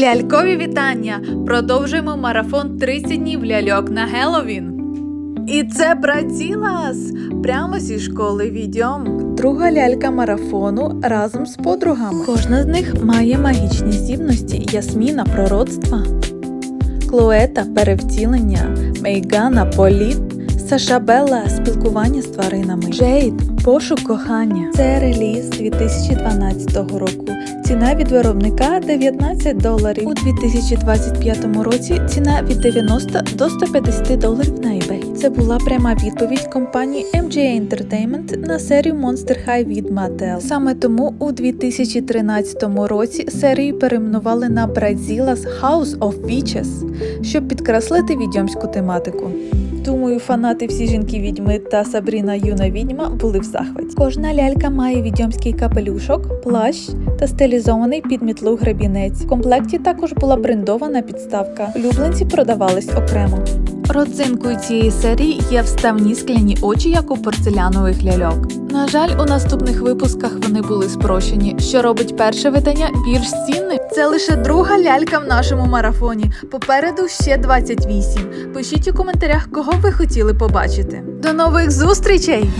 Лялькові вітання! Продовжуємо марафон 30 днів ляльок на Геловін. І це Братілас! Прямо зі школи відьом. Друга лялька марафону разом з подругами. Кожна з них має магічні здібності Ясміна пророцтва, Клоета перевтілення, Мейгана політ, Сашабелла спілкування з тваринами, Джейд пошук кохання. Це реліз 2012 року. Ціна від виробника 19 доларів. У 2025 році ціна від 90 до 150 доларів на eBay. Це була пряма відповідь компанії MJ Entertainment на серію Monster High від Mattel. Саме тому у 2013 році серію перейменували на Brazilia's House of Witches, щоб підкреслити відьомську тематику. Думаю, фанати всі жінки відьми та Сабріна юна відьма були в захваті. Кожна лялька має відьомський капелюшок, плащ та стилізований під мітлу гребінець. В комплекті також була брендована підставка. Улюбленці продавались окремо. Родзинкою цієї серії є вставні скляні очі, як у порцелянових ляльок. На жаль, у наступних випусках вони були спрощені, що робить перше видання більш цінним. Це лише друга лялька в нашому марафоні. Попереду ще 28. Пишіть у коментарях, кого ви хотіли побачити. До нових зустрічей!